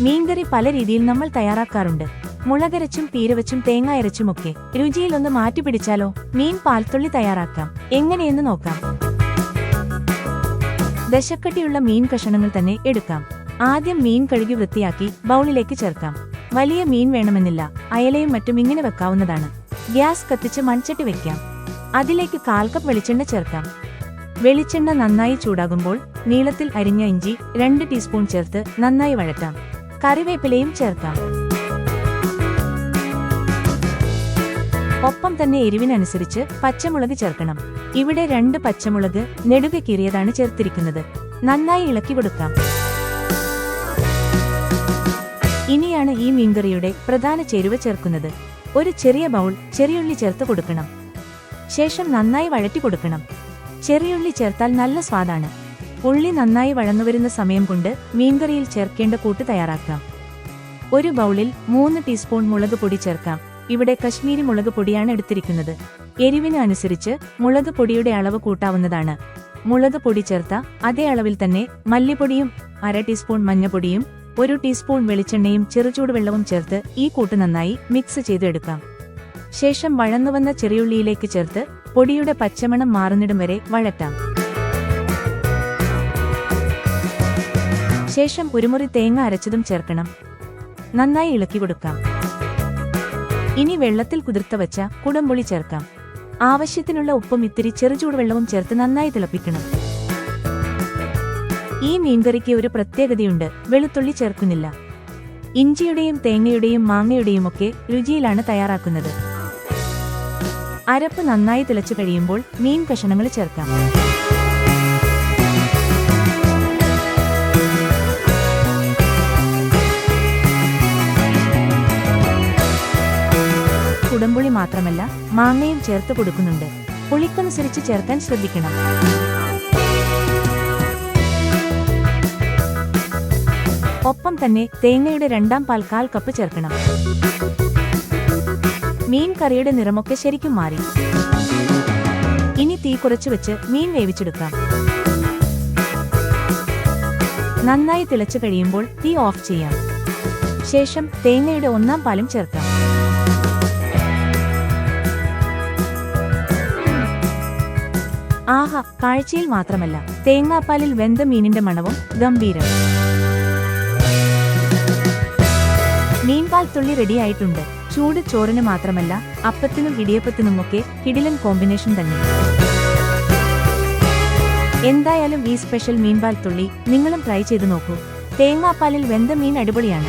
മീൻകറി പല രീതിയിൽ നമ്മൾ തയ്യാറാക്കാറുണ്ട്. മുളകരച്ചും പീരവച്ചും തേങ്ങ അരച്ചുമൊക്കെ രുചിയിൽ ഒന്ന് മാറ്റിപ്പിടിച്ചാലോ? മീൻ പാൽത്തുള്ളി തയ്യാറാക്കാം. എങ്ങനെയെന്ന് നോക്കാം. ദശക്കട്ടിയുള്ള മീൻ കഷണങ്ങൾ തന്നെ എടുക്കാം. ആദ്യം മീൻ കഴുകി വൃത്തിയാക്കി ബൗളിലേക്ക് ചേർക്കാം. വലിയ മീൻ വേണമെന്നില്ല. അയലയും മറ്റും ഇങ്ങനെ വെക്കാവുന്നതാണ്. ഗ്യാസ് കത്തിച്ച് മൺചട്ടി വെക്കാം. അതിലേക്ക് കാൽ കപ്പ് വെളിച്ചെണ്ണ ചേർക്കാം. വെളിച്ചെണ്ണ നന്നായി ചൂടാകുമ്പോൾ നീളത്തിൽ അരിഞ്ഞ ഇഞ്ചി രണ്ട് ടീസ്പൂൺ ചേർത്ത് നന്നായി വഴറ്റാം. കറിവേപ്പിലയും ചേർക്കാം. ഒപ്പം തന്നെ എരിവിനനുസരിച്ച് പച്ചമുളക് ചേർക്കണം. ഇവിടെ രണ്ട് പച്ചമുളക് നെടുക കീറിയതാണ് ചേർത്തിരിക്കുന്നത്. നന്നായി ഇളക്കി കൊടുക്കാം. ഇനിയാണ് ഈ മീൻകറിയുടെ പ്രധാന ചേരുവ ചേർക്കുന്നത്. ഒരു ചെറിയ ബൗൾ ചെറിയുള്ളി ചേർത്ത് കൊടുക്കണം. ശേഷം നന്നായി വഴറ്റി കൊടുക്കണം. ചെറിയുള്ളി ചേർത്താൽ നല്ല സ്വാദാണ്. ഉള്ളി നന്നായി വഴന്നുവരുന്ന സമയം കൊണ്ട് മീൻകറിയിൽ ചേർക്കേണ്ട കൂട്ട് തയ്യാറാക്കാം. ഒരു ബൗളിൽ മൂന്ന് ടീസ്പൂൺ മുളക് പൊടി ചേർക്കാം. ഇവിടെ കശ്മീരി മുളക് പൊടിയാണ് എടുത്തിരിക്കുന്നത്. എരിവിന് അനുസരിച്ച് മുളക് പൊടിയുടെ അളവ് കൂട്ടാവുന്നതാണ്. മുളക് പൊടി ചേർത്ത അതേ അളവിൽ തന്നെ മല്ലിപ്പൊടിയും അര ടീസ്പൂൺ മഞ്ഞപ്പൊടിയും ഒരു ടീസ്പൂൺ വെളിച്ചെണ്ണയും ചെറുചൂടുവെള്ളവും ചേർത്ത് ഈ കൂട്ട് നന്നായി മിക്സ് ചെയ്തെടുക്കാം. ശേഷം വഴന്നുവന്ന ചെറിയുള്ളിയിലേക്ക് ചേർത്ത് പൊടിയുടെ പച്ചമണം മാറുന്നിടം വരെ വഴറ്റാം. ശേഷം ഒരുമുറി തേങ്ങ അരച്ചതും ചേർക്കണം. നന്നായി ഇളക്കി കൊടുക്കാം. ഇനി വെള്ളത്തിൽ കുതിർത്ത വച്ച കുടംപുളി ചേർക്കാം. ആവശ്യത്തിനുള്ള ഉപ്പും ഇത്തിരി ചെറുചൂടുവെള്ളവും ചേർത്ത് നന്നായി തിളപ്പിക്കണം. ഈ മീൻകറിക്ക് ഒരു പ്രത്യേകതയുണ്ട്. വെളുത്തുള്ളി ചേർക്കുന്നില്ല. ഇഞ്ചിയുടെയും തേങ്ങയുടെയും മാങ്ങയുടെയും ഒക്കെ രുചിയിലാണ് തയ്യാറാക്കുന്നത്. അരപ്പ് നന്നായി തിളച്ചു കഴിയുമ്പോൾ മീൻ കഷണങ്ങൾ ചേർക്കാം. കുടംപുളി മാത്രമല്ല മാങ്ങയും ചേർത്ത് കൊടുക്കുന്നുണ്ട്. പുളിക്കനുസരിച്ച് ചേർക്കാൻ ശ്രദ്ധിക്കണം. ഒപ്പം തന്നെ തേങ്ങയുടെ രണ്ടാം പാൽ കാൽ കപ്പ് ചേർക്കണം. മീൻ കറിയുടെ നിറമൊക്കെ ശരിക്കും മാറി. ഇനി തീ കുറച്ചു വെച്ച് മീൻ വേവിച്ചെടുക്കാം. നന്നായി തിളച്ചു കഴിയുമ്പോൾ തീ ഓഫ് ചെയ്യാം. ശേഷം തേങ്ങയുടെ ഒന്നാം പാലും ചേർക്കാം. ആഹാ കാഴ്ചയിൽ മാത്രമല്ല തേങ്ങാപ്പാലിൽ വെന്ത മീനിന്റെ മണവും ഗംഭീരം. മീൻപാൽ തുള്ളി റെഡിയായിട്ടുണ്ട്. ചൂട് ചോറിന് മാത്രമല്ല അപ്പത്തിനും ഇടിയപ്പത്തിനുമൊക്കെ കിടിലൻ കോമ്പിനേഷൻ തന്നെ. എന്തായാലും ഈ സ്പെഷ്യൽ മീൻപാൽ തുള്ളി നിങ്ങളും ട്രൈ ചെയ്തു നോക്കൂ. തേങ്ങാപ്പാലിൽ വെന്ത മീൻ അടിപൊളിയാണ്.